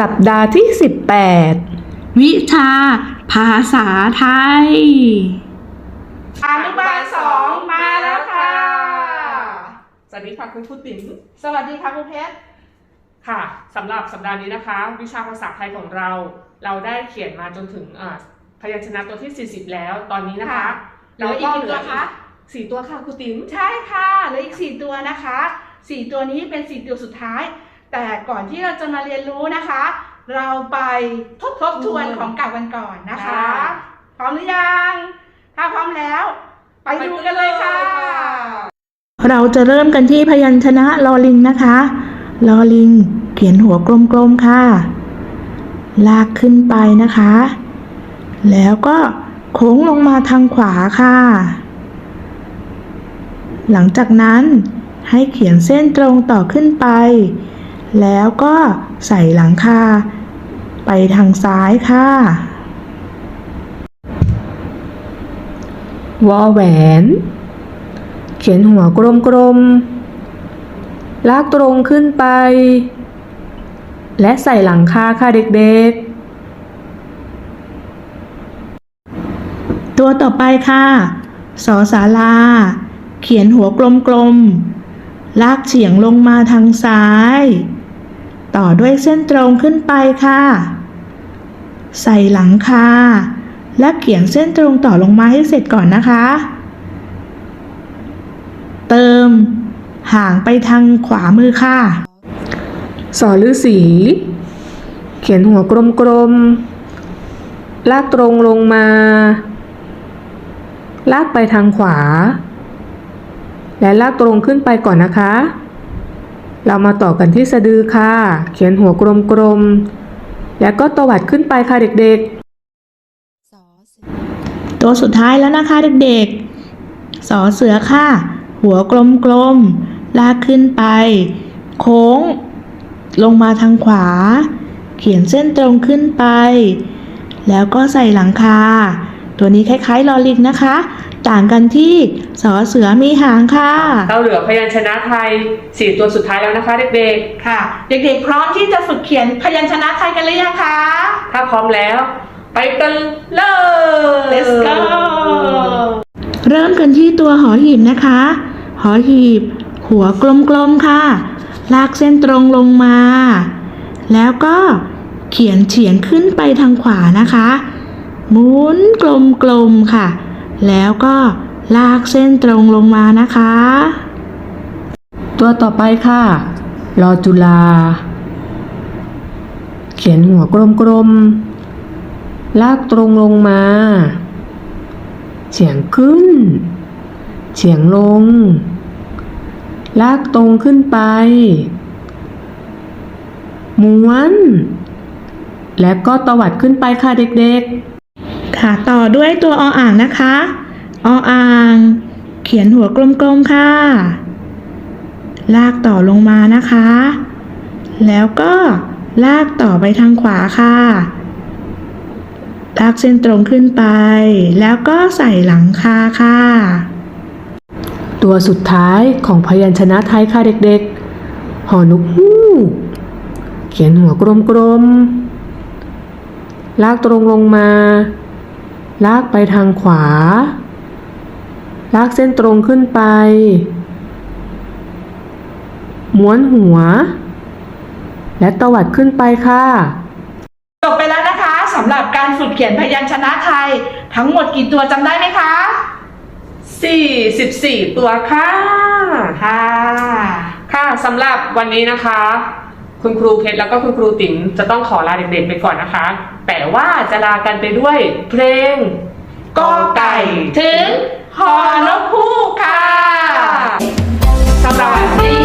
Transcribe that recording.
สัปดาห์ที่ 18 วิชา ภาษาไทย อนุบาลสองมาแล้วค่ะ สวัสดีค่ะคุณครูติ๋มสวัสดีค่ะครูเพชร ค่ะสำหรับสัปดาห์นี้นะคะ วิชาภาษาไทยของเรา เราได้เขียนมาจนถึงอ่าพยัญชนะตัวที่ 40 แล้วตอนนี้นะคะเหลืออีกกี่ตัวคะสี่ตัวค่ะครูติ๋มใช่ค่ะเหลืออีกสี่ตัวนะคะสี่ตัวนี้เป็นสี่ตัวสุดท้าย แต่ก่อนที่เราจะมาเรียนรู้นะคะ เราไปทบทบทวนของเก่ากันก่อนนะคะ พร้อมหรือยัง ถ้าพร้อมแล้ว ไปดูกันเลยค่ะ เราจะเริ่มกันที่พยัญชนะลอลิงนะคะลอลิง เขียนหัวกลมๆค่ะ ลากขึ้นไปนะคะ แล้วก็โค้งลงมาทางขวาค่ะ หลังจากนั้นให้เขียนเส้นตรงต่อขึ้นไป แล้วก็ใส่หลังคา ไปทางซ้ายค่ะ วอแหวน เขียนหัวกลมๆ ลากตรงขึ้นไป และใส่หลังคาค่ะเด็กๆตัวต่อไปค่ะสอสาลา เขียนหัวกลมๆลากเฉียงลงมาทางซ้าย ต่อด้วยเส้นตรงขึ้นไปค่ะ ใส่หลังคา และเขียนเส้นตรงต่อลงมาให้เสร็จก่อนนะคะ เติม ห่างไปทางขวามือค่ะ สอฤาษีเขียนหัวกลมๆ ลากตรงลงมา ลากไปทางขวา และลากตรงขึ้นไปก่อนนะคะ เรามาต่อกันที่สะดือค่ะ เขียนหัวกลมๆ แล้วก็ตวัดขึ้นไปค่ะเด็กๆ ตัวสุดท้ายแล้วนะคะเด็กๆ สอเสือค่ะ หัวกลมๆ ลากขึ้นไป โค้ง ลงมาทางขวา เขียนเส้นตรงขึ้นไป แล้วก็ใส่หลังคา ตัวนี้คล้ายๆลอลิงนะคะ ต่างกันที่สอเสือมีหางค่ะ เราเหลือพยัญชนะไทยสี่ตัวสุดท้ายแล้วนะคะเด็กค่ะ เด็กๆ พร้อมที่จะฝึกเขียนพยัญชนะไทยกันหรือยังคะ ๆ ถ้าพร้อมแล้ว ไปกันเลย Let's go เริ่มกันที่ตัวหอหีบนะคะ หอหีบ หัวกลมๆค่ะ ลากเส้นตรงลงมา แล้วก็เขียนเฉียงขึ้นไปทางขวานะคะ หมุนกลมๆค่ะ แล้วก็ลากเส้นตรงลงมานะคะ ตัวต่อไปค่ะ รอจุลา เขียนหัวกลมๆ ลากตรงลงมา เฉียงขึ้น เฉียงลง ลากตรงขึ้นไป ม้วน และก็ตวัดขึ้นไปค่ะเด็กๆ ค่ะ ต่อด้วยตัวออ่างนะคะ ออ่าง เขียนหัวกลมๆค่ะ ลากต่อลงมานะคะ แล้วก็ลากต่อไปทางขวาค่ะ ลากเส้นตรงขึ้นไป แล้วก็ใส่หลังคาค่ะ ตัวสุดท้ายของพยัญชนะไทยค่ะเด็กๆ หอนุกฮูกเขียนหัวกลมๆลากตรงลงมา ลากไปทางขวา ลากเส้นตรงขึ้นไป ม้วนหัว และตวัดขึ้นไปค่ะจบไปแล้วนะคะสำหรับการฝึกเขียนพยัญชนะไทย ทั้งหมดกี่ตัวจำได้ไหมคะสี่สิบสี่ตัวค่ะ ค่ะ ค่ะสำหรับวันนี้นะคะ คุณครูเพชรแล้วก็คุณครูติ๋มจะต้องขอลาเด็กๆไปก่อนนะคะ แต่ว่าจะลากันไปด้วยเพลงกอไก่ถึงหอนกฮูกค่ะสำหรับวัน